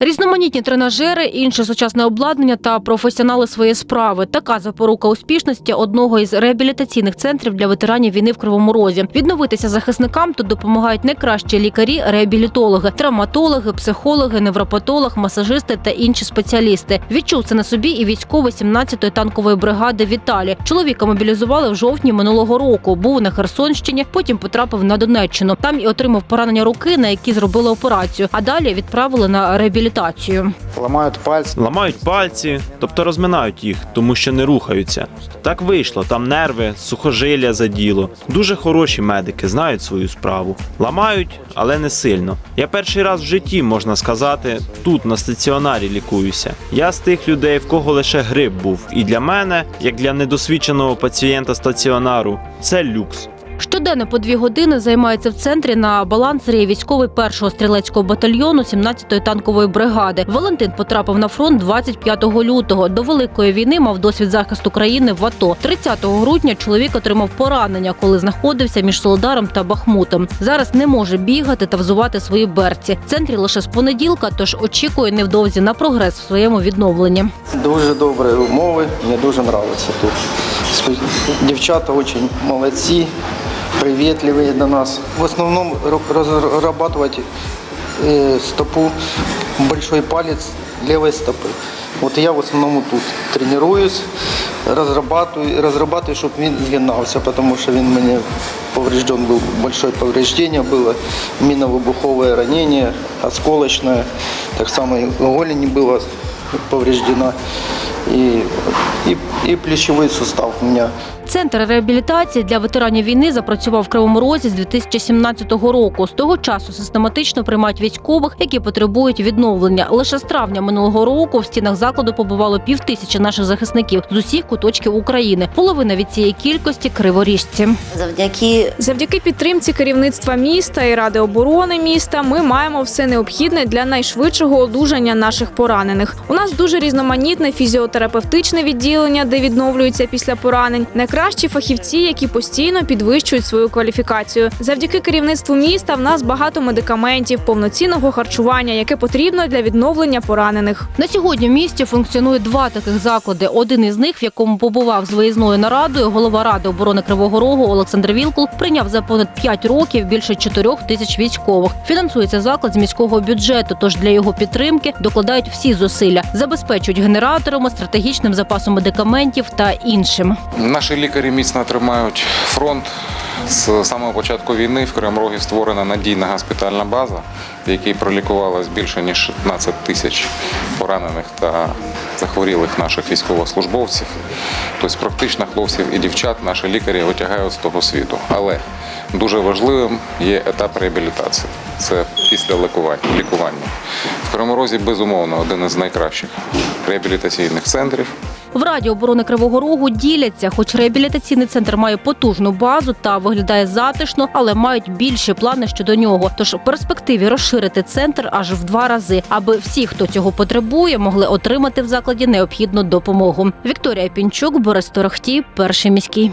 Різноманітні тренажери, інше сучасне обладнання та професіонали своєї справи. Така запорука успішності одного із реабілітаційних центрів для ветеранів війни в Кривому Розі. Відновитися захисникам тут допомагають найкращі лікарі, реабілітологи, травматологи, психологи, невропатолог, масажисти та інші спеціалісти. Відчув це на собі і військовий 17-ї танкової бригади Віталі. Чоловіка мобілізували в жовтні минулого року. Був на Херсонщині, потім потрапив на Донеччину. Там і отримав поранення руки, на які зробили операцію. А далі відправили на реабілітацію. Ламають пальці. Ламають пальці, тобто розминають їх, тому що не рухаються. Так вийшло, там нерви, сухожилля заділо. Дуже хороші медики, знають свою справу. Ламають, але не сильно. Я перший раз в житті, можна сказати, тут на стаціонарі лікуюся. Я з тих людей, в кого лише грип був. І для мене, як для недосвідченого пацієнта стаціонару, це люкс. Щоденно по дві години займається в центрі на балансері військовий першого стрілецького батальйону 17-ї танкової бригади. Валентин потрапив на фронт 25 лютого. До великої війни мав досвід захисту країни в АТО. 30 грудня чоловік отримав поранення, коли знаходився між Солодаром та Бахмутом. Зараз не може бігати та взувати свої берці. В центрі лише з понеділка, тож очікує невдовзі на прогрес в своєму відновленні. Дуже добрі умови. Мені дуже подобається тут. Дівчата дуже молодці, привітливі до нас. В основному ро- розрабатувати е, стопу, большой палець лівої стопи. От я в основному тут тренуюсь, розрабатую, розрабатую, щоб він згинався, тому що він мені поврежден був, большое повреждение было, миновыбуховое ранение, осколочное, так само и голень была повреждена, и, и, и плечевой сустав у меня. Центр реабілітації для ветеранів війни запрацював в Кривому Розі з 2017 року. З того часу систематично приймають військових, які потребують відновлення. Лише з травня минулого року в стінах закладу побувало півтисячі наших захисників з усіх куточків України. Половина від цієї кількості криворіжці. Завдяки Завдяки підтримці керівництва міста і ради оборони міста ми маємо все необхідне для найшвидшого одужання наших поранених. У нас дуже різноманітне фізіотерапевтичне відділення, де відновлюються після поранень. Найкращі фахівці, які постійно підвищують свою кваліфікацію. Завдяки керівництву міста в нас багато медикаментів, повноцінного харчування, яке потрібно для відновлення поранених. На сьогодні в місті функціонує два таких заклади. Один із них, в якому побував з виїзною нарадою, голова ради оборони Кривого Рогу Олександр Вілкул прийняв за понад 5 років більше 4 тисяч військових. Фінансується заклад з міського бюджету, тож для його підтримки докладають всі зусилля, забезпечують генераторами, стратегічним запасом медикаментів та іншим. Наші лікарі міцно тримають фронт. З самого початку війни в Кримрогі створена надійна госпітальна база, в якій пролікувалось більше ніж 16 тисяч поранених та захворілих наших військовослужбовців. Тобто практично хлопців і дівчат наші лікарі витягають з того світу. Але дуже важливим є етап реабілітації. Це після лікування. В Криморозі, безумовно, один із найкращих реабілітаційних центрів. В Раді оборони Кривого Рогу діляться, хоч реабілітаційний центр має потужну базу та виглядає затишно, але мають більші плани щодо нього. Тож в перспективі розширити центр аж в два рази, аби всі, хто цього потребує, могли отримати в закладі необхідну допомогу. Вікторія Пінчук, Борис Торохтій, перший міський.